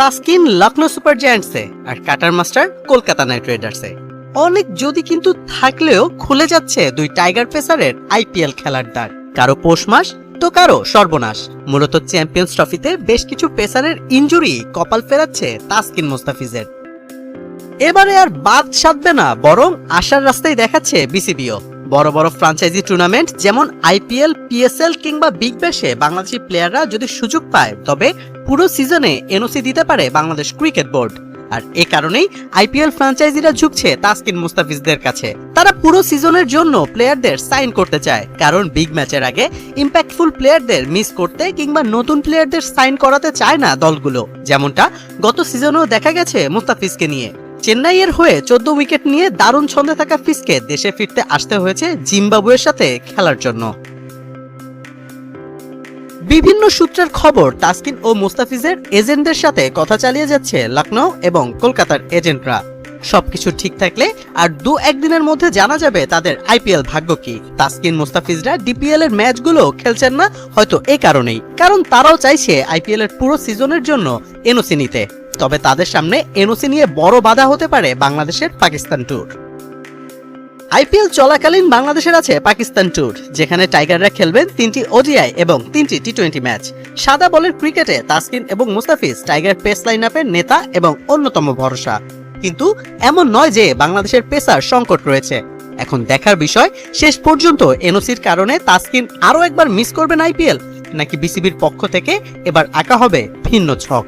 Taskin Lucknow super জায়ান্টসে আর cutter master Kolkata knight রাইডার্সে। অনেক যদি কিন্তু থাকলেও খুলে যাচ্ছে দুই টাইগার পেসারের আইপিএল খেলার দ্বার। কারও পৌষ মাস তো কারও সর্বনাশ। মূলত চ্যাম্পিয়ন্স ট্রফিতে বেশ কিছু পেসারের ইনজুরি কপাল ফেরাচ্ছে তাসকিন মোস্তাফিজের। এবারে আর বাদ সাধবে না, বরং আশার রাস্তায় দেখাচ্ছে বিসিবিও। বড় বড় ফ্রাঞ্চাইজি টুর্নামেন্ট যেমন আইপিএল পিএসএল কিংবা বিগ ব্যাশে বাংলাদেশি প্লেয়াররা যদি সুযোগ পায়, তবে পুরো সিজনে এনওসি দিতে পারে বাংলাদেশ ক্রিকেট বোর্ড আর এ কারণেই আইপিএল ফ্র্যাঞ্চাইজিরা ঝুঁকছে তাসকিন মুস্তাফিজদের কাছে। তারা পুরো সিজনের জন্য প্লেয়ারদের সাইন করতে চায়, কারণ বিগ ম্যাচের আগে ইম্প্যাক্টফুল প্লেয়ারদের মিস করতে কিংবা নতুন প্লেয়ারদের সাইন করাতে চায় না দলগুলো। যেমনটা গত সিজনেও দেখা গেছে মুস্তাফিজকে নিয়ে। চেন্নাইয়ের হয়ে চোদ্দ উইকেট নিয়ে দারুণ ছন্দে থাকা ফিসকে দেশে ফিরতে আসতে হয়েছে জিম্বাবুয়ের সাথে খেলার জন্য। বিভিন্ন সূত্রের খবর, তাসকিন ও মুস্তাফিজের এজেন্টদের সাথে কথা চালিয়ে যাচ্ছে লখনৌ এবং কলকাতার এজেন্টরা। সবকিছু ঠিক থাকলে আর দু একদিনের মধ্যে জানা যাবে তাদের আইপিএল ভাগ্য কি। তাসকিন, মুস্তাফিজরা ডিপিএল এর ম্যাচগুলো খেলছেন না হয়তো এই কারণেই, কারণ তারাও চাইছে আইপিএল এর পুরো সিজনের জন্য এনওসি নিতে। তবে তাদের সামনে এনওসি নিয়ে বড় বাধা হতে পারে বাংলাদেশের পাকিস্তান ট্যুর আইপিএল চলাকালীন বাংলাদেশের আছে পাকিস্তান ট্যুর যেখানে টাইগাররা খেলবেন তিনটি ওডিআই এবং তিনটি টি টোয়েন্টি ম্যাচ। সাদা বলের ক্রিকেটে তাসকিন এবং মুস্তাফিজ টাইগার পেস লাইন আপের নেতা এবং অন্যতম ভরসা। কিন্তু এমন নয় যে বাংলাদেশের পেসার সংকট রয়েছে। এখন দেখার বিষয়, শেষ পর্যন্ত এনওসির কারণে তাসকিন আরও একবার মিস করবেন আইপিএল? নাকি বিসিবির পক্ষ থেকে এবার আঁকা হবে ভিন্ন ছক?